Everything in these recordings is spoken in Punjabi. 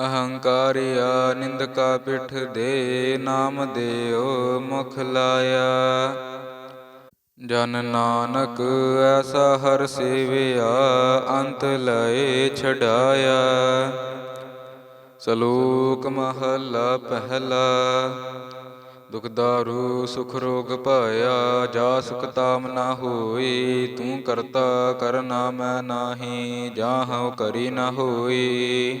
ਅਹੰਕਾਰਿਆ ਨਿੰਦਕਾ ਪਿਠ ਦੇ ਨਾਮ ਦੇਉ ਮੁਖ ਲਾਇਆ। ਜਨ ਨਾਨਕ ਐਸਾ ਹਰ ਸੇਵਿਆ, ਅੰਤ ਲਏ ਛਡਾਇਆ। ਸਲੋਕ ਮਹੱਲਾ ਪਹਿਲਾ, ਦੁਖ ਦਾਰੂ, ਸੁਖ ਰੋਗ ਪਾਇਆ ਜਾ ਸੁਖ ਤਾਮ ਨਾ ਹੋਈ, ਤੂੰ ਕਰਤਾ ਕਰਨਾ ਮੈਂ ਨਾਹੀ ਜਾਹਉ ਕਰੀ ਨਾ ਹੋਈ।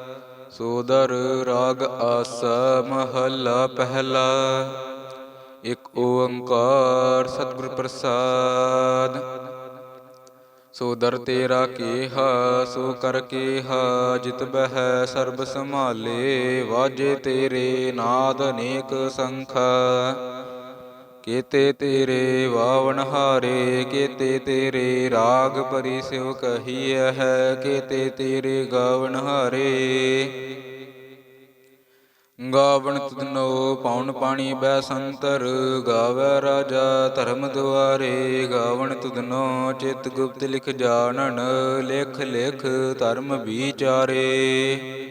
ਸੋਦਰ ਰਾਗ ਆਸਾ ਮਹੱਲਾ ਪਹਿਲਾ, ਇਕ ਓੰਕਾਰ ਸਤਿਗੁਰ ਪ੍ਰਸਾਦ। ਸੋਦਰ ਤੇਰਾ ਕੀਹਾ, ਸੋ ਕਰ ਕੀਹਾ, ਜਿਤ ਬਹਿ ਸਰਬ ਸੰਭਾਲੇ, ਵਾਜੇ ਤੇਰੇ ਨਾਦ ਅਨੇਕ ਸੰਖਾ। ਕੀਤੇ ਤੇਰੇ ਵਾਵਣ ਹਾਰੇ, ਕੀਤੇ ਤੇਰੇ ਰਾਗ ਪਰੀ ਸ਼ਿਵ ਕਹੀਐ ਹੈ, ਕੀਤੇ ਤੇਰੇ ਗਾਵਣ ਹਾਰੇ। ਗਾਵਣ ਤੁਧਨੋ ਪੌਣ ਪਾਣੀ ਬੈ ਸੰਤਰ, ਗਾਵੇ ਰਾਜਾ ਧਰਮ ਦੁਆਰੇ। ਗਾਵਣ ਤੁਧਨੋ ਚਿਤ ਗੁਪਤ ਲਿਖ ਜਾਣਨ, ਲਿਖ ਲਿਖ ਧਰਮ ਵਿਚਾਰੇ।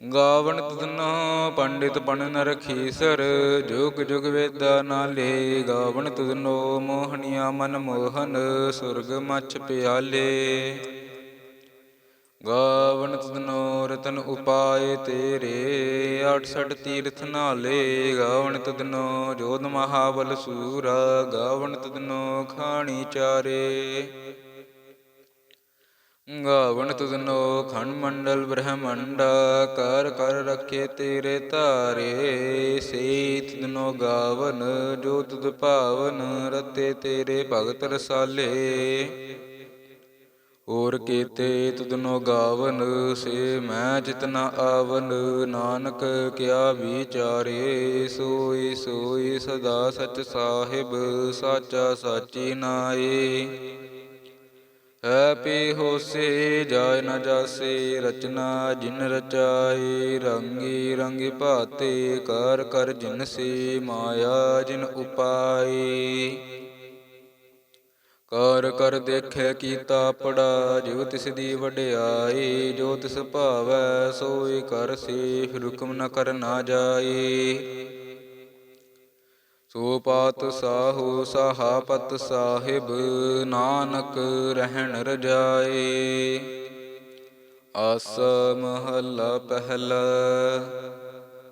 ਗਾਵਣ ਤੁਧਨੋ ਪੰਡਿਤ ਪਣ ਰਖੀਸਰ, ਜੁਗ ਜੁਗ ਵੇਦਾ ਨਾਲੇ ਗਾਵਣ ਤੁਧਨੋ ਮੋਹਣੀਆ ਮਨ ਮੋਹਨ, ਸੁਰਗ ਮਛ ਪਿਆਲੇ। ਗਾਵਣ ਤੁਧਨੋ ਰਤਨ ਉਪਾਏ ਤੇਰੇ 68 ਤੀਰਥ ਨਾਲੇ। ਗਾਵਣ ਤੁਧਨੋ ਜੋਧ ਮਹਾਬਲ ਸੂਰਾ ਗਾਵਣ ਤੁਧਨੋ ਖਾਣੀ ਚਾਰੇ। ਗਾਵਣ ਤੁਧਨੋ ਖੰਡ ਮੰਡਲ ਬ੍ਰਹਮੰਡਾ, ਕਰ ਕਰ ਰਖੇ ਤੇਰੇ ਧਾਰੇ। ਸੇ ਤੁਧਨੋ ਗਾਵਨ, ਜੋ ਤੁਧ ਭਾਵਨ, ਰਤੇ ਤੇਰੇ ਭਗਤ ਰਸਾਲੇ। ਹੋਰ ਕੀਤੇ ਤੁਧਨੋ ਗਾਵਨ, ਸੇ ਮੈਂ ਜਿਤਨਾ ਆਵਨ, ਨਾਨਕ ਕਿਆ ਵਿਚਾਰੇ। ਸੋਈ ਸੋਈ ਸਦਾ ਸਚ ਸਾਹਿਬ, ਸਾਚਾ ਸਾਚੀ ਨਾਏ। ਹੈ ਪੀ ਹੋਸੇ ਜਾਇ ਨ ਜਾਸੇ, ਰਚਨਾ ਜਿਨ ਰਚਾਏ, ਰੰਗੀ ਰੰਗੀ ਭਾਤੇ, ਕਰ ਕਰ ਜਿਨ ਸੇ ਮਾਇਆ ਜਿਨ ਉਪਾਈ ਕਰ ਕਰ ਦੇਖੈ ਕੀਤਾ ਪੜਾ, ਜਿਉ ਤਿਸ ਦੀ ਵਡਿਆਈ ਜੋ ਤਿਸ ਭਾਵੈ ਸੋਈ ਕਰ ਸੇ ਹੁਕਮ ਨ ਕਰ ਨਾ ਜਾਈ ਸੋ ਪਾਤ ਸਾਹੂ ਸਾਹਾਪਤ ਸਾਹਿਬ, ਨਾਨਕ ਰਹਿਣ ਰਜਾਏ। ਆਸ ਮਹੱਲਾ ਪਹਿਲਾ।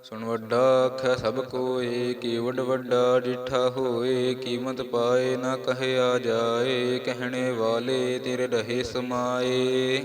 ਸੁਣ ਵੱਡਾ ਆਖੈ, ਸਭ ਕੋਏ ਕੀ ਵੱਡ ਵੱਡਾ ਡਿਠਾ ਹੋਏ, ਕੀਮਤ ਪਾਏ ਨਾ ਕਹਿਆ ਜਾਏ, ਕਹਿਣੇ ਵਾਲੇ ਤੇਰੇ ਰਹੇ ਸਮਾਏ।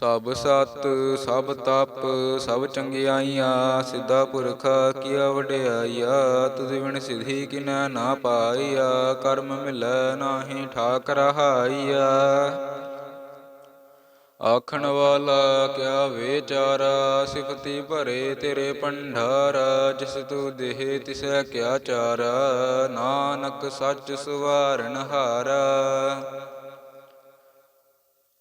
ਸਭ ਸਤ, ਸਭ ਤਪ, ਸਭ ਚੰਗਿਆਈਆਂ, ਸਿੱਧਾ ਪੁਰਖਾ ਕੀਆ ਵਡਿਆਈਆ ਤੁਧ ਵਿਣ ਸਿਧੀ ਕਿਨੈ ਨਾ ਪਾਈਆ, ਕਰਮ ਮਿਲੈ ਨਾਹੀ ਠਾਕ ਰਹਾਈਆ। ਆਖਣ ਵਾਲਾ ਕਿਆ ਵਿਚਾਰਾ, ਸਿਫਤੀ ਭਰੇ ਤੇਰੇ ਭੰਡਾਰਾ, ਜਿਸ ਤੂ ਦੇਹ ਤਿਸੈ ਕਿਆ ਚਾਰਾ, ਨਾਨਕ ਸੱਚ ਸੁਵਾਰਨ ਹਾਰਾ।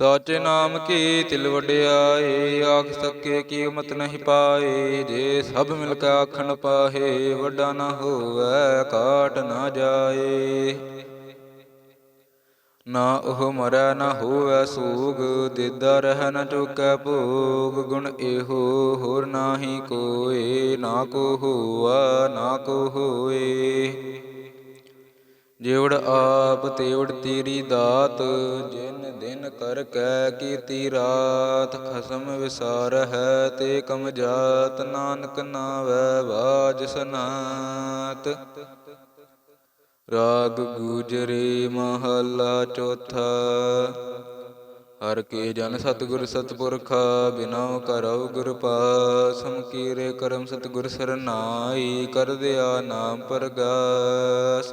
ਸਾਚੇ ਨਾਮ ਕੀ ਤਿਲ ਵਡਿਆਏ, ਆਖ ਸਕੇ ਕੀਮਤ ਨਹੀਂ ਪਾਏ, ਜੇ ਸਭ ਮਿਲ ਕੇ ਆਖਣ ਪਾਹੇ, ਵੱਡਾ ਨਾ ਹੋਵੇ, ਕਾਟ ਨਾ ਜਾਏ। ਨਾ ਉਹ ਮਰੈ, ਨਾ ਹੋਵੇ ਸੂਗ, ਦਿਦਾ ਰਹਿ ਨਾ ਚੁਕੈ ਭੋਗ, ਗੁਣ ਇਹੋ ਹੋਰ ਨਾਹੀ ਕੋਏ, ਨਾ ਕੋ ਹੋਆ, ਨਾ ਕੋ ਹੋਏ। ਜਿਵੜ ਆਪ ਤੇਵੜ ਤੇਰੀ ਦਾਤ, ਜਿਨ ਦਿਨ ਕਰ ਕੈ ਕੀਤੀ ਰਾਤ, ਖਸਮ ਵਿਸਾਰ ਹੈ ਤੇ ਕਮ ਜਾਤ, ਨਾਨਕ ਨਾਵੈ ਬਾਜ ਸਨਾਤ। ਰਾਗ ਗੂਜਰੀ ਮਹੱਲਾ ਚੌਥਾ, ਹਰ ਕੇ ਜਨ ਸਤਿਗੁਰ ਸਤਿਪੁਰਖਾ ਬਿਨਉ ਕਰਉ ਗੁਰ ਪਾਸਮ ਕੀਰੇ ਕਰਮ ਸਤਿਗੁਰ ਸਰਨਾਈ, ਕਰ ਦਿਆ ਨਾਮ ਪਰਗਾਸ।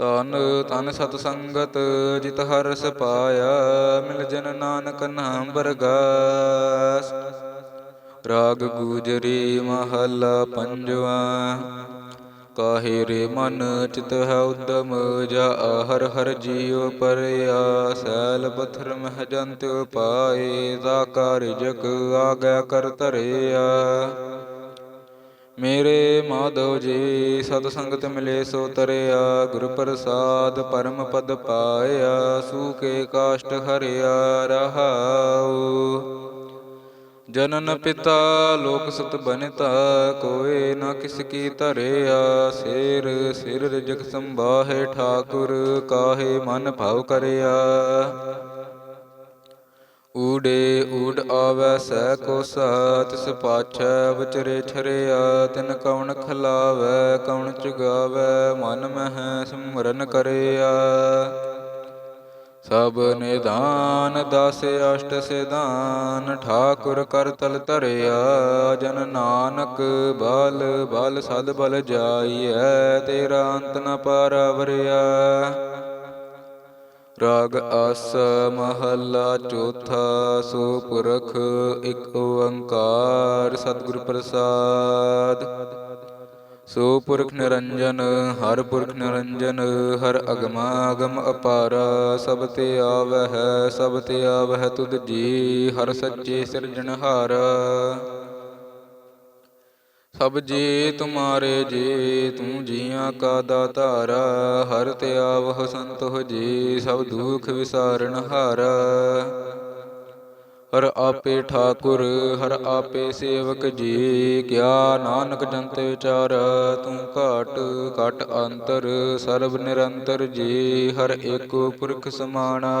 ਤਨ ਤਨ ਸਤ ਸੰਗਤ ਜਿਤ ਹਰ ਰਸ ਪਾਇਆ, ਮਿਲ ਜਨ ਨਾਨਕ ਨਾਮ ਬਰਗਾਸ ਰਾਗ ਗੂਜਰੀ ਮਹੱਲਾ ਪੰਜਵਾ, ਕਾਹੇ ਰੇ ਮਨ ਚਿਤ ਹੈ ਉਦਮ, ਜਾ ਹਰ ਹਰ ਜੀਉ ਪਰਿਆ, ਸੈਲ ਪਥਰ ਮਹ ਜੰਤ ਪਾਏ ਦਾ ਕਾਰਜਕ ਆਗੈ ਕਰ ਧਰਿਆ। ਮੇਰੇ ਮਾਧਵ ਜੀ, ਸਤ ਸੰਗਤ ਮਿਲੇ ਸੋ ਤਰਿਆ, ਗੁਰ ਪ੍ਰਸਾਦ ਪਰਮ ਪਦ ਪਾਇਆ ਸੂਕੇ ਕਾਸ਼ਟ ਹਰਿਆ ਰਹਾਉ। ਜਨਨ ਪਿਤਾ, ਲੋਕ ਸਤ ਬਨਿਤਾ, ਕੋਏ ਨਾ ਕਿਸ ਕੀ ਧਰਿਆ, ਸਿਰ ਸਿਰ ਰਜਕ ਸੰਭਾਹੇ, ਠਾਕੁਰ ਕਾਹੇ ਮਨ ਭਾਉ ਕਰਿਆ। ਊੜੇ ਊੜ ਆਵੈ ਸਹਿ ਕੋਸਾ ਤਿਸ ਪਾਛੈ ਵਿਚਰੇ ਛਰਿਆ ਤਿਨ ਕਉਣ ਖਲਾਵੈ ਕਉਣ ਚੁਗਾਵੈ, ਮਨ ਮਹਿ ਸਿਮਰਨ ਕਰਿਆ। ਸਭ ਨਿਦਾਨ ਦਸ ਅਸ਼ਟ ਸਿਧਾਨ, ਠਾਕੁਰ ਕਰ ਤਲ ਧਰਿਆ, ਜਨ ਨਾਨਕ ਬਲ ਬਲ ਸਦ ਬਲ ਜਾਈਐ, ਤੇਰਾ ਅੰਤ ਨ ਪਾਰਵਰਿਆ। ਰਾਗ ਆਸ ਮਹੱਲਾ ਚੌਥਾ ਸੋ ਪੁਰਖ ਇੱਕ ਓੰਕਾਰ ਸਤਿਗੁਰ ਪ੍ਰਸਾਦ। ਸੋ ਪੁਰਖ ਨਿਰੰਜਨ, ਹਰ ਪੁਰਖ ਨਿਰੰਜਨ, ਹਰ ਅਗਮਾ ਅਗਮ ਅਪਾਰ, ਸਭ ਤੇ ਆਵਹਿ, ਸਭ ਤੇ ਆਵਹਿ ਤੁਧ ਜੀ, ਹਰ ਸੱਚੇ ਸਿਰਜਣਹਾਰ। ਸਭ ਜੀ ਤੁਮਾਰੇ ਜੀ, ਤੂੰ ਜੀਆਂ ਕਾ ਦਾਤਾਰਾ, ਹਰ ਤੇ ਆਵਹ ਸੰਤੋਹ ਜੀ, ਸਭ ਦੁਖ ਵਿਸਾਰਨ ਹਾਰਾ। ਹਰ ਆਪੇ ਠਾਕੁਰ, ਹਰ ਆਪੇ ਸੇਵਕ ਜੀ, ਕਿਆ ਨਾਨਕ ਜੰਤ ਵਿਚਾਰ, ਤੂੰ ਘਾਟ, ਘਟ ਅੰਤਰ, ਸਰਬ ਨਿਰੰਤਰ ਜੀ, ਹਰ ਏਕੋ ਪੁਰਖ ਸਮਾਣਾ।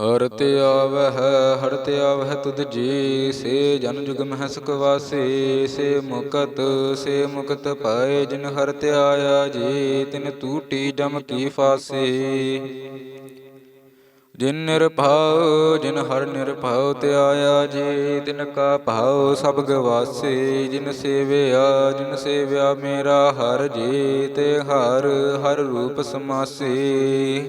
ਹਰ ਤੇ ਆਵਹਿ, ਹਰ ਤੇ ਆਵਹਿ ਤੁਧ ਜੀ, ਸੇ ਜਨ ਜੁਗ ਮਹਿ ਸੁਖ ਵਾਸੀ, ਸੇ ਮੁਕਤ ਸੇ ਮੁਕਤ ਪਾਏ ਜਿਨ ਹਰ ਤੇ ਆਇਆ ਜੀ, ਤਿਨ ਤੂਟੀ ਜਮ ਕੀ ਫਾਸੀ। ਜਿਨ ਨਿਰਭਉ, ਜਿਨ ਹਰ ਨਿਰਭਉ ਤੇ ਆਇਆ ਜੀ, ਤਿਨ ਕਾ ਭਾਉ ਸਭ ਗਵਾਸੇ। ਜਿਨ ਸੇਵਿਆ ਜਿਨ ਸੇਵਿਆ ਮੇਰਾ ਹਰ ਜੀ ਤੇ ਹਰ ਹਰ ਰੂਪ ਸਮਾਸੀ।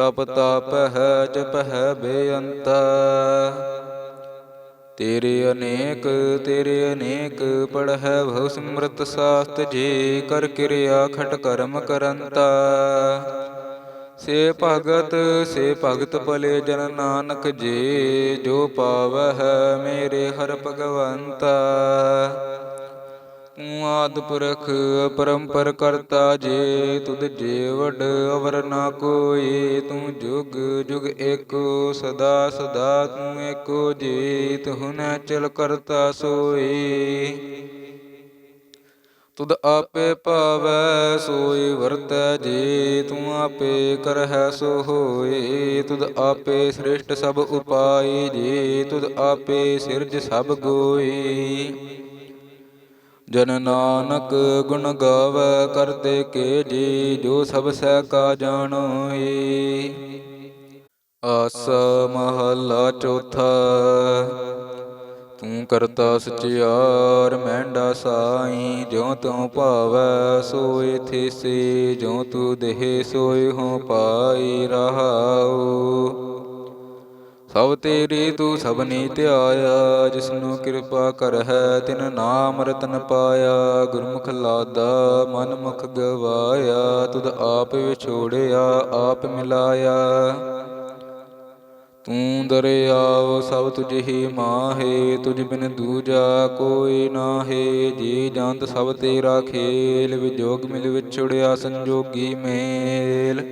ਤਪ ਤਪ ਹੈ ਜਪ ਹੈ ਬੇਅੰਤ। ਤੇਰੇ ਅਨੇਕ ਤੇਰੇ ਅਨੇਕ ਪੜਹਿ ਭਉ ਸਿਮਰਤ ਸਾਸਤ ਜੀ ਕਰ ਕਿਰਿਆ ਖਟ ਕਰਮ ਕਰੰਤਾ। ਸੇ ਭਗਤ ਸੇ ਭਗਤ ਭਲੇ ਜਨ ਨਾਨਕ ਜੀ, ਜੋ ਪਾਵਹਿ ਮੇਰੇ ਹਰ ਭਗਵੰਤਾ। ਤੂੰ ਆਦ ਪੁਰਖ ਪਰੰਪਰ ਕਰਤਾ ਜੇ, ਤੁਧ ਜੀਵੜ ਅਵਰ ਨਾ ਕੋਈ, ਤੂੰ ਜੁਗ ਜੁਗ ਏਕੋ, ਸਦਾ ਸਦਾ ਤੂੰ ਏਕੋ ਜੀ ਤੂੰ ਚਲ ਕਰਤਾ ਸੋਈ। ਤੁਧ ਆਪੇ ਭਾਵੈ, ਸੋਈ ਵਰਤੈ ਜੀ, ਤੂੰ ਆਪੇ ਕਰਹਿ ਸੋ ਹੋਏ ਤੁਧ ਆਪੇ ਸ੍ਰਿਸ਼ਟ ਸਭ ਉਪਾਈ ਜੀ, ਤੁਧ ਆਪੇ ਸਿਰਜ ਸਭ ਗੋਈ। ਜਨ ਨਾਨਕ ਗੁਣ ਗਾਵੈ ਕਰਤੇ ਕੇ ਜੀ ਜੋ ਸਭ ਸਹਿ ਕਾ ਜਾਣੋਈ ਆਸ ਮਹਲਾ ਚੌਥਾ, ਤੂੰ ਕਰਤਾ ਸਚਿਆਰ ਮਹਿੰਡਾ ਸਾਈ, ਜਿਉ ਤੂੰ ਭਾਵੈ ਸੋਏ ਥੀਸੀ, ਜਿਉ ਤੂੰ ਦੇਹ ਸੋਏ ਹੋ ਪਾਈ ਰਹਾਉ। ਸਭ ਤੇਰੀ ਤੂੰ ਸਭਨੀ ਧਿਆਇਆ, ਜਿਸਨੂੰ ਕਿਰਪਾ ਕਰਹਿ, ਤਿਨ ਨਾਮ ਰਤਨ ਪਾਇਆ, ਗੁਰਮੁਖ ਲਾਦਾ ਮਨ ਮੁਖ ਗਵਾਇਆ, ਤੁਧ ਆਪ ਵਿਛੋੜਿਆ, ਆਪ ਮਿਲਾਇਆ। ਤੂੰ ਦਰਿਆਵ ਸਭ ਤੁਝ ਹੀ ਮਾਹੇ, ਤੁਝ ਬਿਨ ਦੂਜਾ ਕੋਈ ਨਾਹੇ, ਜੀ ਜੰਤ ਸਭ ਤੇਰਾ ਖੇਲ, ਵਿਜੋਗ ਮਿਲ ਵਿਛੜਿਆ ਸੰਜੋਗੀ ਮੇਲ।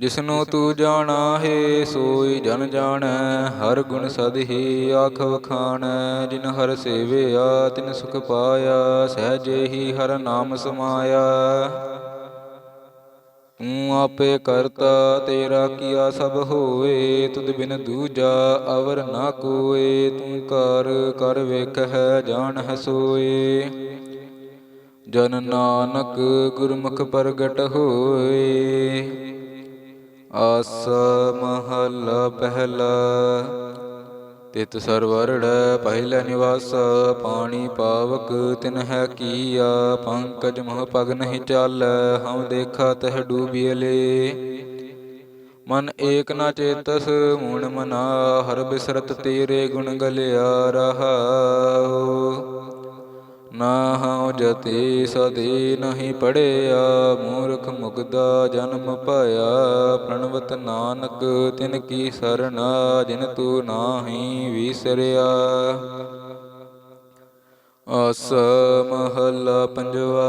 ਜਿਸਨੂੰ ਤੂੰ ਜਾਣਾ ਹੈ, ਸੋਈ ਜਨ ਜਾਣੈ, ਹਰ ਗੁਣ ਸਦ ਹੀ ਆਖ ਵਖਾਣੈ, ਜਿਨ ਹਰ ਸੇਵਿਆ, ਤਿਨ ਸੁਖ ਪਾਇਆ, ਸਹਜੇ ਹੀ ਹਰ ਨਾਮ ਸਮਾਇਆ। ਤੂੰ ਆਪੇ ਕਰਤਾ, ਤੇਰਾ ਕੀਆ ਸਭ ਹੋਏ ਤੁਧ ਬਿਨ ਦੂਜਾ ਅਵਰ ਨਾ ਕੋਏ, ਤੂੰ ਕਰ ਕਰ ਵੇਖ ਹੈ ਜਾਣ ਹੈ ਸੋਏ। ਜਨ ਨਾਨਕ ਗੁਰਮੁਖ ਪ੍ਰਗਟ ਹੋਏ ਆਸ ਮਹਲਾ ਪਹਿਲ। ਤਿਤ ਸਰਵਰੜ ਪਹਿਲਾ ਨਿਵਾਸ, ਪਾਣੀ ਪਾਵਕ ਤਿਨ ਹੈ ਕੀਆ। ਪੰਕਜ ਮਹ ਪਗ ਨਹੀਂ ਚੱਲ ਹਮ ਦੇਖਾ ਤਹ ਡੂਬੀਲੇ ਮਨ ਏਕ ਨਾ ਚੇਤਸ, ਮੂਣ ਮਨਾ, ਹਰ ਬਿਸਰਤ ਤੇਰੇ ਗੁਣ ਗਲਿਆ ਰਹਾਉ। ਨਾ ਹਉ ਜਤੀ ਸਦੀ ਨਹੀਂ ਪੜਿਆ, ਮੂਰਖ ਮੁਗਦਾ ਜਨਮ ਪਾਇਆ। ਪ੍ਰਣਵਤ ਨਾਨਕ, ਤਿਨ ਕੀ ਸਰਣਾ, ਜਿਨ ਤੂੰ ਨਾਹੀ ਵਿਸਰਿਆ। ਆਸ ਮਹੱਲਾ ਪੰਜਵਾ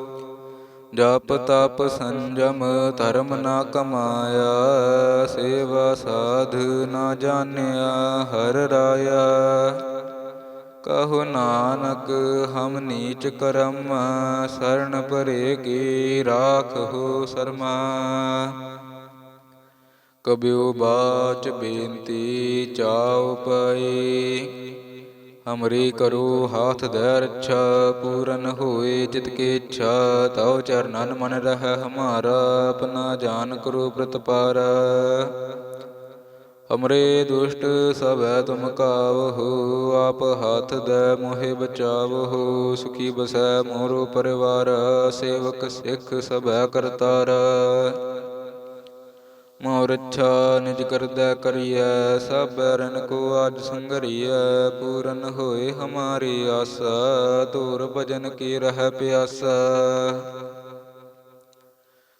ਜਪ ਤਪ ਸੰਜਮ, ਧਰਮ ਨਾ ਕਮਾਇਆ, ਸੇਵਾ ਸਾਧ ਨਾ ਜਾਣਿਆ, ਹਰ ਰਾਇਆ। ਕਹੋ ਨਾਨਕ, ਹਮ ਨੀਚ ਕਰਮ ਸਰਣ ਪਰੇ ਕੀ ਰਾਖੋ ਸਰਮਾ। ਕਬਿਉ ਬਾਚ ਬੇਨਤੀ ਚਾਉ ਪਈ ਹਮਰੀ ਕਰੋ ਹਾਥ ਦੇ ਰੱਛਾ, ਪੂਰਨ ਹੋਏ ਚਿਤ ਕੀ ਇੱਛਾ, ਤਉ ਚਰਨਨ ਮਨ ਰਹਿ ਹਮਾਰਾ, ਆਪਣਾ ਜਾਨ ਕਰੋ ਪ੍ਰਤਪਾਰ ਹਮਰੇ ਦੁਸ਼ਟ ਸਭੈ ਤੁਮ ਕਾਵਹੋ, ਆਪ ਹਾਥ ਦੇ ਮੋਹਿ ਬਚਾਵਹੋ, ਸੁਖੀ ਬਸੈ ਮੋਰੋ ਪਰਿਵਾਰ, ਸੇਵਕ ਸਿੱਖ ਸਭੈ ਕਰਤਾਰ। ਮੋਰ ਰੱਛਾ ਨਿਜ ਕਰਦਾ ਕਰੀਐ, ਸਭ ਰਨ ਕੋ ਆਜ ਸੰਗਰੀਐ, ਪੂਰਨ ਹੋਏ ਹਮਾਰੀ ਆਸਾ ਦੂਰ ਭਜਨ ਕੀ ਰਹਿ ਪਿਆਸਾ।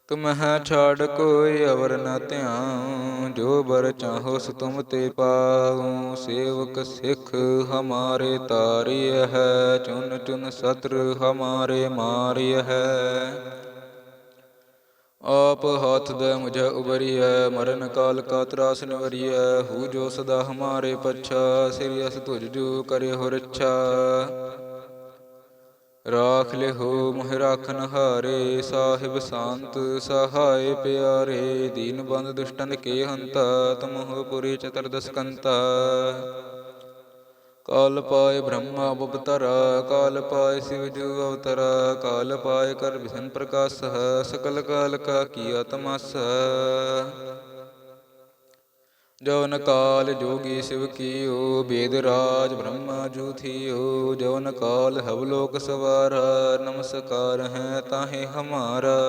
ਤੁਮਹਿ ਛਾੜ ਕੋਈ ਅਵਰ ਨ ਧਿਆਉ, ਜੋ ਬਰ ਚਾਹੋ ਸੋ ਤੁਮ ਤੇ ਪਾਉ। ਸੇਵਕ ਸਿੱਖ ਹਮਾਰੇ ਤਾਰਿਯ ਹੈ, ਚੁਨ ਚੁਨ ਸਤਰ ਹਮਾਰੇ ਮਾਰਿਯ ਹੈ। ਆਪ ਹੱਥ ਦੇ ਮੁਝੇ ਉਬਰੀਐ, ਮਰਨ ਕਾਲ ਕਾ ਤਰਾਸ ਨਿਵਰੀਐ, ਹੂ ਜੋ ਸਦਾ ਹਮਾਰੇ ਪਛਾ, ਸਿਰਿ ਅਸ ਤੁਜ ਜੋ ਕਰੇ ਹੋ ਰੱਛਾ। ਰਾਖ ਲਿਹੋ ਮੋਹਿ ਰਾਖਨ ਹਾਰੇ, ਸਾਹਿਬ ਸੰਤ ਸਹਾਇ ਪਿਆਰੇ, ਦੀਨ ਬੰਦ ਦੁਸ਼ਟਨ ਕੇ ਹੰਤਾ, ਤਮਹੁ ਪੁਰੀ ਚਤੁਰਦਸ ਕੰਤਾ। ਕਾਲ ਪਾਏ ਬ੍ਰਹਮਾ ਬਪਤਰਾ, ਕਾਲ ਪਾਏ ਸਿਵ ਜੂ ਅਵਤਰਾ, ਕਾਲ ਪਾਏ ਕਰ ਵਿਸ਼ਨ ਪ੍ਰਕਾਸ਼, ਸਕਲ ਕਾਲ ਕਾ ਕੀਆ ਤਮਸ ਜਵਨ ਕਾਲ ਜੋਗੀ ਸਿਵ ਕੀਓ ਬੇਦ ਰਾਜ ਬ੍ਰਹਮਾ ਜੂ ਥੀਓ ਜਵਨ ਕਾਲ ਹਵ ਲੋਕ ਸਵਾਰਾ, ਨਮਸਕਾਰ ਹੈ ਤਾਹੇ ਹਮਾਰਾ।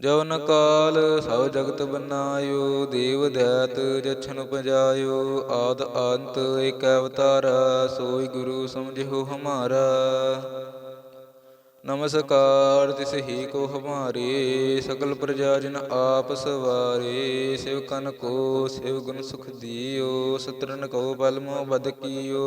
ਜਵਨ ਕਾਲ, ਸਭ ਜਗਤ ਬਨਾਇਓ ਦੇਵ ਦੈਤ ਜਛਨ ਪਜਾਇਓ, ਆਦ ਅੰਤ ਏਕ ਅਵਤਾਰ, ਸੋਈ ਗੁਰੂ ਸਮਝਿਓ ਹਮਾਰਾ। ਨਮਸਕਾਰ, ਤਿਸ ਹੀ ਕੋ ਹਮਾਰੇ ਸਕਲ ਪ੍ਰਜਾ ਜਨ ਆਪ ਸਵਾਰੇ, ਸਿਵ ਕਨ ਕੋ ਸਿਵ ਗੁਣ ਸੁਖ ਦਿਓ, ਸਤਰਨ ਕੋ ਬਲ ਮੋ ਬਦ ਕੀਓ।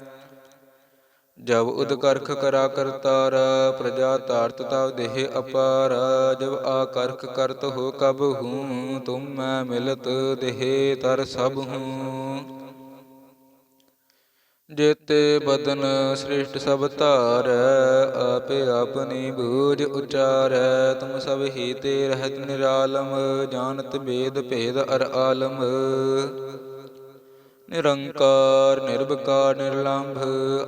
ਜਬ ਉਦ ਕਰਾ ਕਰਤਾਰ ਪ੍ਰਜਾ ਤਾਰਤ ਤਵ ਦੇਹ ਅਪਾਰ, ਜਬ ਆਕਰਖ ਕਰਤ ਹੋ ਕਬ ਹੂੰ, ਤੁਮ ਮੈਂ ਮਿਲਤ ਦੇਹ ਤਰ ਸਭ ਹੂੰ। ਜੇਤੇ ਬਦਨ ਸ੍ਰਿਸ਼ਟ ਸਭ ਧਾਰੈ, ਆਪੇ ਆਪਨੀ ਬੂਝ ਉਚਾਰ, ਤੁਮ ਸਭ ਹੀ ਤੇ ਰਹਿਤ ਨਿਰਾਲਮ, ਜਾਣਤ ਬੇਦ ਭੇਦ ਅਰ ਆਲਮ। ਨਿਰੰਕਾਰ ਨਿਰਭਕਾਰ ਨਿਰਲੰਭ,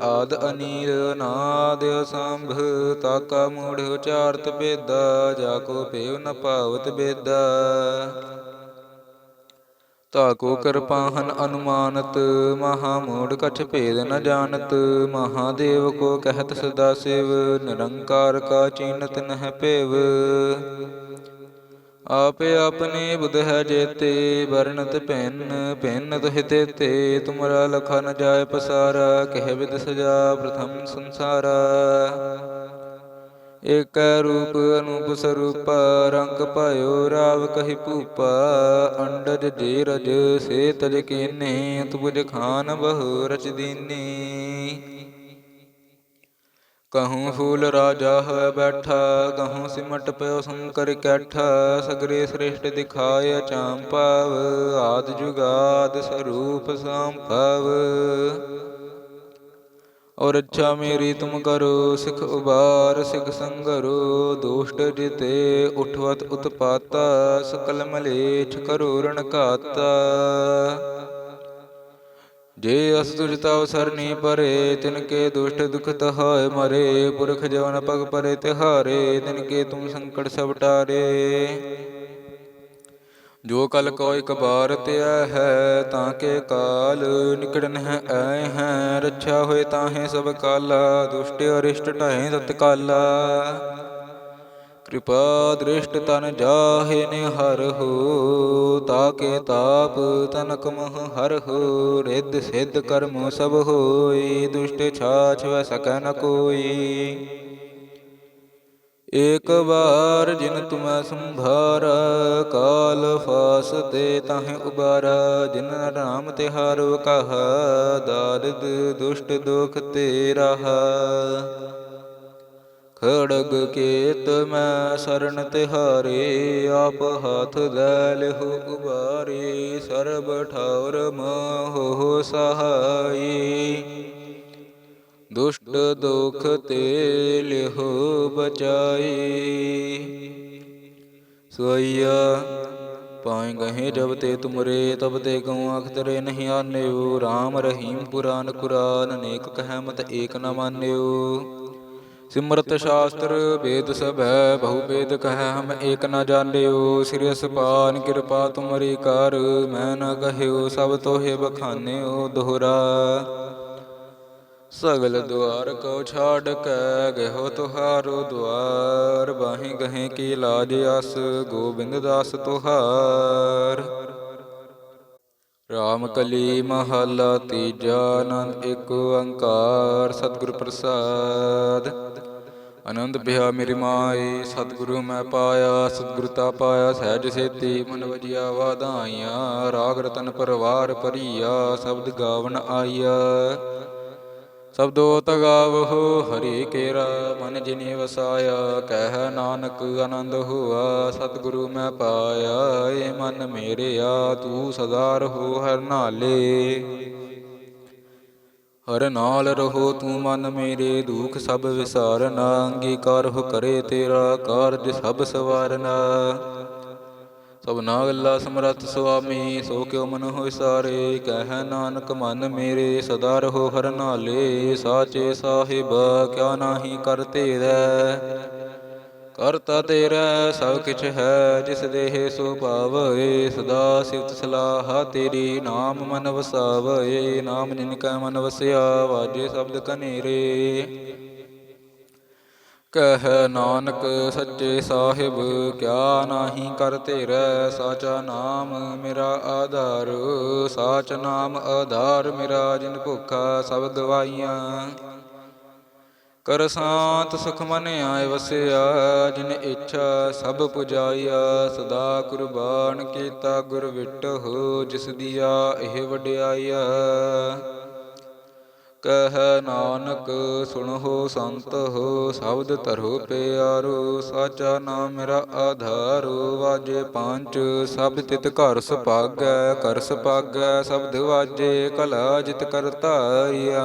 ਆਦ ਅਨੀਲ, ਅਨਾਦ ਅਸੰਭ, ਤਾਕਾ ਮੂੜ, ਉਚਾਰਤ ਬੇਦਾ ਜਾ ਕੋ ਭੇਵ ਨ ਭਾਵਤ ਬੇਦਾ ਤਾਕੋ ਕਿਰਪਾਹਨ ਅਨੁਮਾਨਤ, ਮਹਾ ਮੂੜ ਕਛ ਭੇਦ ਨ ਜਾਣਤ ਮਹਾਦੇਵ ਕੋ ਕਹਿਤ ਸਦਾ ਸਿਵ, ਨਿਰੰਕਾਰ ਕਾ ਚੀਨਤ ਨਹਿ ਭੇਵ। ਆਪੇ ਆਪਣੇ ਬੁਧ ਹੈ ਜੇਤੇ, ਵਰਣਤ ਭਿੰਨ ਭਿੰਨ ਤੁਹਿ ਤੇ ਤੁਮਰਾ ਲਖਾ ਨ ਜਾਏ ਪਸਾਰਾ, ਕਹਿ ਵਿਦ ਸਜਾ ਪ੍ਰਥਮ ਸੰਸਾਰਾ। ਏਕੈ ਰੂਪ ਅਨੂਪ ਸਰੂਪ, ਰੰਗ ਭਇਓ ਰਾਵ ਕਹੀ ਭੂਪਾ। ਅੰਡਜ ਜੇ ਰਜ ਸੇ ਤਜ ਕੀਨੇ ਤੁਜ ਖਾਨ ਬਹੁ ਰਚ ਦੀਨੀ। ਕਹੂੰ ਫੂਲ ਰਾਜਾ ਹੈ ਬੈਠਾ ਕਹੂੰ ਸਿਮਟ ਪਿਓ ਸੰਕਰ ਕੈਠਾ, ਸਗਰੇ ਸ੍ਰਿਸ਼ਟ ਦਿਖਾਇ ਚਾਂਪਾਵ ਆਦ ਜੁਗਾਦ ਸਰੂਪ ਸੰਭਵ ਔਰ ਅੱਛਾ ਮੇਰੀ ਤੁਮ ਕਰੋ, ਸਿਖ ਉਬਾਰ, ਸਿਖ ਸੰਗਰੋ, ਦੁਸ਼ਟ ਜਿਤੇ ਉਠਵਤ ਉਤਪਾਤਾ, ਸਕਲ ਮਲੇਛ ਕਰੋ ਰਣ ਘਾਤਾ ਜੇ ਅਸ ਤੁਜਤਾ ਅਵਸਰਨੀ ਪਰੇ, ਤਿਨ ਕੇ ਦੁਸ਼ਟ ਦੁਖ ਹੋਏ ਮਰੇ, ਪੁਰਖ ਜਵਨ ਪਗ ਪਰੇ ਤਿਹਾਰੇ, ਤਿਨ ਕੇ ਤੁਮ ਸੰਕਟ ਸਭ ਟਾਰੇ। ਜੋ ਕਲ ਕੋ ਕਬਾਰ ਬਾਰ ਤਿਆ ਹੈ, ਤਾਂ ਕੇ ਕਾਲ ਨਿਕੜਨ ਹੈ ਐ ਹੈ, ਰੱਛਾ ਹੋਏ ਤਾਹੇ ਸਭ ਕਾਲਾ, ਦੁਸ਼ਟ ਅਰਿਸ਼ਟ ਢਾਏ ਤਤਕਾਲਾ ਕਿਰਪਾ ਦ੍ਰਿਸ਼ਟ ਤਨ ਜਾਹੇ ਨਿਹਰ ਤਾਕੇ ਤਾਪ ਤਨਕ ਮਹ ਹਰ ਹੋ, ਰਿੱਧ ਸਿੱਧ ਕਰਮ ਸਭ ਹੋਈ, ਦੁਸ਼ਟ ਛਾਛ ਵ ਸਕੈ ਨ ਕੋਈ। ਏਕ ਵਾਰ ਜਿਨ ਤੁਮੈ ਸੰਭਾਰ, ਕਾਲ ਫਾਸ ਤੇ ਤਾਹੇ ਉਬਾਰਾ, ਜਿਨ ਨਾਮ ਤਿਹਾਰੋ ਕਹਾ, ਦਾਰਿਦ ਦੁਸ਼ਟ ਦੁਖ ਤੇ ਰਹਾ ਖੜਗ ਕੇਤ ਮੈਂ ਸਰਨ ਤਿਹਾਰੇ, ਆਪ ਹੱਥ ਲੈ ਲਿਹੁ ਉਬਾਰੇ, ਸਰਬ ਠੌਰ ਮੋਹ ਸਹਾਈ। ਦੁਸ਼ਟ ਦੁਖ ਤੇ ਲਿਹੁ ਬਚਾਈ। ਸੋਈਆ ਪਾਏ ਗਹੇ ਜਬ ਤੇ ਤੁਮਰੇ, ਤਬ ਤੇ ਗਉ ਅਖਤਰੇ ਨਹੀਂ ਆਨਿਓ। RAM ਰਹੀਮ ਪੁਰਾਨ ਕੁਰਾਨ, ਨੇਕ ਕਹਿਮਤ ਏਕ ਨ ਮਾਨਿਓ। ਸਿਮਰਤ ਸ਼ਾਸਤਰ ਵੇਦ ਸਭ ਹੈ ਬਹੁ ਵੇਦ ਕਹਿ ਹਮ ਏਕ ਨ ਜਾਣਿਓ। ਸ੍ਰੀ ਅਸਪਾਨ ਕਿਰਪਾ ਤੁਮਰੀ ਕਰ, ਮੈਂ ਨ ਕਹਿਓ ਸਭ ਤੋਹਿ ਬਖਾਨਿਓ ਦੋਹਰਾ। ਸਗਲ ਦੁਆਰ ਕੋ ਛਾੜ ਕੇ ਗਇਓ ਤੁਹਾਰੋ ਦੁਆਰ। ਬਾਹੀ ਗਹੇ ਕੀ ਲਾਜ ਅਸ ਗੋਬਿੰਦ ਦਾਸ ਤੁਹਾਰ। ਰਾਮ ਕਲੀ ਮਹਲਾ ਤੀਜਾ, ਆਨੰਦ ਏਕ ਓੰਕਾਰ ਸਤਿਗੁਰ ਪ੍ਰਸਾਦ। ਆਨੰਦ ਬਿਹਾ ਮੇਰੀ ਮਾਈ ਸਤਿਗੁਰੂ ਮੈਂ ਪਾਇਆ, ਸਤਿਗੁਰ ਤਾ ਪਾਇਆ, ਸਹਿਜ ਸੇਤੀ ਮਨ ਵਜਿਆ ਵਾਧਾਈਆਂ ਰਾਗ ਰਤਨ ਪਰਵਾਰ ਭਰੀਆ, ਸ਼ਬਦ ਗਾਵਨ ਆਈਆ। ਸਬਦੋ ਤਗਾਵਹੁ ਹਰੀ ਕੇਰਾ, ਮਨ ਜਿਨੇ ਵਸਾਇਆ, ਕਹਿ ਨਾਨਕ ਆਨੰਦ ਹੁਆ, ਸਤਿਗੁਰੂ ਮੈਂ ਪਾਇਆ, ਏ ਮਨ ਮੇਰਿਆ, ਤੂੰ ਸਦਾ ਰਹੋ ਹਰ ਨਾਲੇ। ਹਰ ਨਾਲ ਰਹੋ ਤੂੰ ਮਨ ਮੇਰੇ, ਦੁਖ ਸਭ ਵਿਸਾਰਨਾ, ਅੰਗੀਕਾਰ ਹੋ ਕਰੇ ਤੇਰਾ ਕਾਰਜ ਸਭ ਸਵਾਰਨਾ। ਸਭਨਾ ਗੱਲਾ ਸਮਰੱਥ ਸੁਆਮੀ, ਸੋ ਕਿਉ ਮਨ ਹੋਇ ਸਾਰੇ? ਕਹਿ ਨਾਨਕ ਮਨ ਮੇਰੇ, ਸਦਾ ਰਹੋ ਹਰ ਨਾਲੇ, ਸਾਚੇ ਸਾਹਿਬ, ਕਿਆ ਨਾਹੀ ਕਰ ਤੇਰੈ? ਕਰਤਾ ਤੇਰਾ ਸਭ ਕਿਛ ਹੈ, ਜਿਸ ਦੇਹ ਸੋ ਭਾਵਏ ਸਦਾ ਸਿਫਤ ਸਲਾਹ ਤੇਰੀ ਨਾਮ ਮਨ ਵਸਾਵਏ ਨਾਮ ਜਿਨ ਕੈ ਮਨ ਵਸਿਆ, ਵਾਜੇ ਸ਼ਬਦ ਕਨੇਰੇ। ਕਹ ਨਾਨਕ ਸੱਚੇ ਸਾਹਿਬ, ਕਿਆ ਨਾਹੀ ਕਰ ਤੇਰੈ ਸਾਚਾ ਨਾਮ ਮੇਰਾ ਆਧਾਰ, ਸਾਚ ਨਾਮ ਆਧਾਰ ਮੇਰਾ ਜਿਨ ਭੁੱਖਾ ਸਭ ਗਵਾਈਆਂ ਕਰ ਸਾਤ ਸੁਖ ਮਨ ਆਏ ਵਸਿਆ, ਜਿਨ ਇੱਛਾ ਸਭ ਪੁਜਾਇਆ, ਸਦਾ ਕੁਰਬਾਨ ਕੀਤਾ ਗੁਰ ਵਿਟਹੁ ਜਿਸ ਦੀਆ ਇਹ ਵਡਿਆਇਆ। ਕਹਿ ਨਾਨਕ, ਸੁਣੋ ਸੰਤ ਹੋ, ਸ਼ਬਦ ਧਰੋ ਪਿਆਰੋ, ਸਾਚਾ ਨਾਮ ਮੇਰਾ ਆਧਾਰੋ, ਵਾਜੇ ਪੰਜ, ਸਭ ਤਿਤ ਘਰ ਸੁਭਾਗੈ ਕਰ ਸੁਭਾਗੈ, ਸ਼ਬਦ ਵਾਜੇ, ਕਲਾ ਜਿਤ ਕਰਤਾਇਆ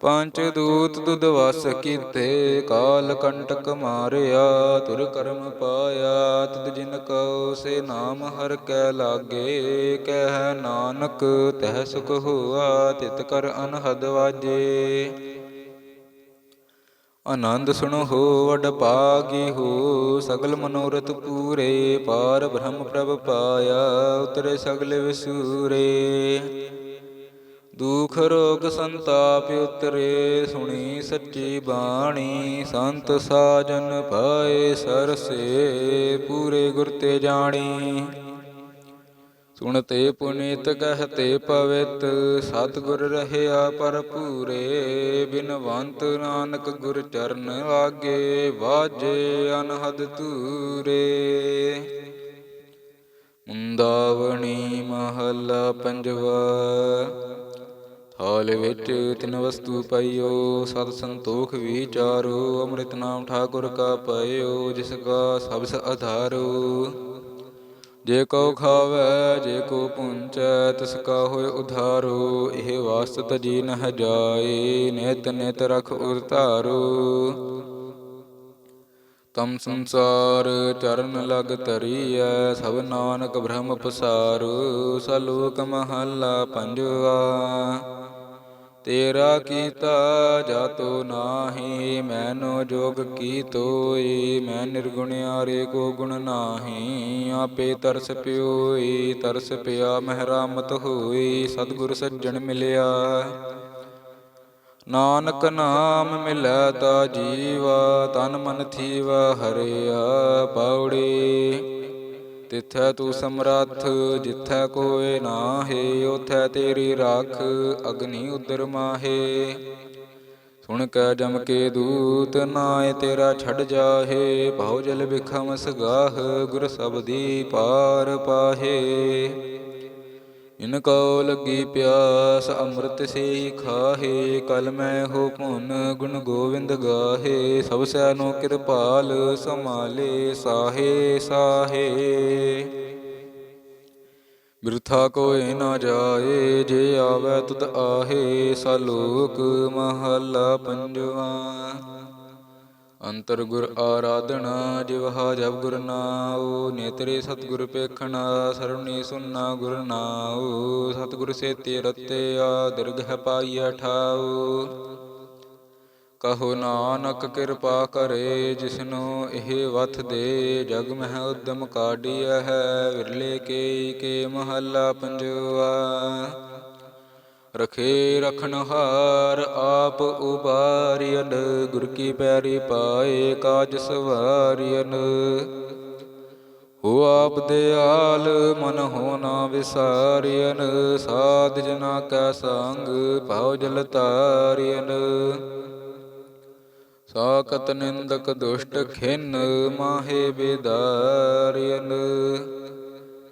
ਪੰਜ ਦੂਤ ਦੁਦ ਵਸ ਕੀਤੇ, ਕਾਲ ਕੰਟਕ ਮਾਰਿਆ, ਤੁਰ ਕਰਮ ਪਾਇਆ, ਤਦ ਜਿਨ ਕਉ ਸੇ ਨਾਮ ਹਰ ਕੈ ਲਾਗੇ, ਕਹਿ ਨਾਨਕ ਤਹਿ ਸੁਖ ਹੋਆ, ਤਿਤ ਕਰ ਅਨਹਦ ਵਾਜੇ। ਆਨੰਦ ਸੁਣੋ ਹੋ ਵਡ ਭਾਗੀ ਹੋ, ਸਗਲ ਮਨੋਰਥ ਪੂਰੇ, ਪਾਰ ਬ੍ਰਹਮ ਪ੍ਰਭ ਪਾਇਆ, ਉਤਰੇ ਸਗਲ ਵਿਸੂਰੇ। ਦੁਖ ਰੋਗ ਸੰਤਾਪ ਉਤਰੇ, ਸੁਣੀ ਸੱਚੀ ਬਾਣੀ। ਸੰਤ ਸਾਜਨ ਭਾਏ ਸਰਸੇ, ਪੂਰੇ ਗੁਰ ਤੇ ਜਾਣੀ। ਸੁਣਤੇ ਪੁਨੀਤ ਕਹਤੇ ਪਵਿੱਤ, ਸਤਿਗੁਰ ਰਹਿਆ ਭਰਪੂਰੇ ਬਿਨਵੰਤ ਨਾਨਕ ਗੁਰ ਚਰਨ ਲਾਗੇ ਵਾਜੇ ਅਨਹਦ ਤੂਰੇ ਮੁੰਦਾਵਣੀ ਮਹੱਲਾ ਪੰਜਵਾ ਹਾਲ ਵਿੱਚ ਤਿਨ ਵਸਤੂ ਪਈਓ, ਸਤ ਸੰਤੋਖ ਵਿਚਾਰੋ, ਅੰਮ੍ਰਿਤ ਨਾਮ ਠਾਕੁਰ ਕਾ ਪਇਓ, ਜਿਸ ਕਾ ਸਬਸ ਆਧਾਰੋ ਜੇ ਕੋ ਖਾਵੇ, ਜੇ ਕੋ ਪੁੰਚੈ, ਤਿਸ ਕਾ ਹੋਇ ਉਧਾਰੋ, ਇਹ ਵਾਸਤ ਜੀ ਨਹ ਜਾਏ ਨਿਤ ਨਿਤ ਰਖ ਉਰਤਾਰੋ ਤਮ ਸੰਸਾਰ ਚਰਨ ਲਗ ਧਰੀਐ, ਸਭ ਨਾਨਕ ਬ੍ਰਹਮ ਪਸਾਰੂ, ਸਲੋਕ ਮਹੱਲਾ ਪੰਜਵਾ। ਤੇਰਾ ਕੀਤਾ ਜਾਤੋ ਨਾਹੀ, ਮੈਨੋ ਜੋਗ ਕੀ ਤੋਈ ਮੈਂ ਨਿਰਗੁਣਿਆਰੇ ਕੋ ਗੁਣ ਨਾਹੀ, ਆਪੇ ਤਰਸ ਪਿਓਈ, ਤਰਸ ਪਿਆ ਮਹਿਰਾਮਤ ਹੋਈ, ਸਤਿਗੁਰ ਸੱਜਣ ਮਿਲਿਆ। ਨਾਨਕ ਨਾਮ ਮਿਲੈ ਤਾ ਜੀਵਾ, ਤਨ ਮਨ ਥੀਵਾ ਹਰਿਆ ਪੌੜੀ ਤਿਥੈ ਤੂੰ ਸਮਰੱਥ, ਜਿਥੈ ਕੋਏ ਨਾਹੇ, ਉਥੈ ਤੇਰੀ ਰਾਖ ਅਗਨੀ ਉਦਰ ਮਾਹੇ। ਸੁਣ ਕੈ ਜਮ ਕੇ ਦੂਤ ਨਾਏ ਤੇਰਾ ਛੱਡ ਜਾਹੇ ਭਉ ਜਲ ਬਿਖਮ ਸਗਾਹ ਗੁਰ ਸਬਦੀ ਪਾਰ ਪਾਹੇ। ਇਨ ਕੋ ਲੱਗੀ ਪਿਆਸ, ਅੰਮ੍ਰਿਤ ਸੇ ਹੀ ਖਾਹੇ, ਕਲ ਮੈਂ ਹੋ ਭੁਨ, ਗੁਣ ਗੋਵਿੰਦ ਗਾਹੇ, ਸਭ ਸੈਨੋ ਕਿਰਪਾਲ ਸਮਾਲੇ ਸਾਹੇ ਸਾਹੇ। ਬਿਰਥਾ ਕੋਇ ਨਾ ਜਾਏ, ਜੇ ਆਵੈ ਤੁਧ ਆਹੇ ਸਲੋਕ ਮਹੱਲਾ ਪੰਜਵਾ। ਅੰਤਰ ਗੁਰ ਆਰਾਧਨਾ ਜਿਵਹਾ ਜਬ ਗੁਰ ਨਾਉ, ਨੇਤਰੇ ਸਤਿਗੁਰ ਪੇਖਣਾ ਸਰਣੀ ਸੁਨਣਾ ਗੁਰ ਨਾਉ, ਸਤਿਗੁਰ ਸੇਤੇ ਰਤਿਆ ਦਿਰਘ ਪਾਈਐ ਠਾਉ। ਕਹੋ ਨਾਨਕ ਕਿਰਪਾ ਕਰੇ, ਜਿਸਨੂੰ ਇਹ ਵਥ ਦੇ, ਜਗ ਮਹਿ ਉਦਮ ਕਾਢੀਐ ਹੈ, ਵਿਰਲੇ ਕੇ ਕੇ ਮਹੱਲਾ ਪੰਜਵਾ। ਰਖੇ ਰਖਨਹਾਰ ਆਪ ਉਬਾਰੀਨ ਗੁਰ ਕੀ ਪੈਰੀ ਪਾਏ ਕਾਜ ਸਵਾਰੀਨ ਹੋ ਆਪ ਦਿਆਲ ਮਨ ਹੋ ਨਾ ਵਿਸਾਰੀਨ ਸਾਧ ਜਨਾ ਕੈ ਸੰਗ ਭਾਉ ਜਲ ਤਾਰੀਨ ਸਾਕਤ ਨਿੰਦਕ ਦੁਸ਼ਟ ਖਿਨ, ਮਾਹੇ ਬੇਦਾਰੀਨ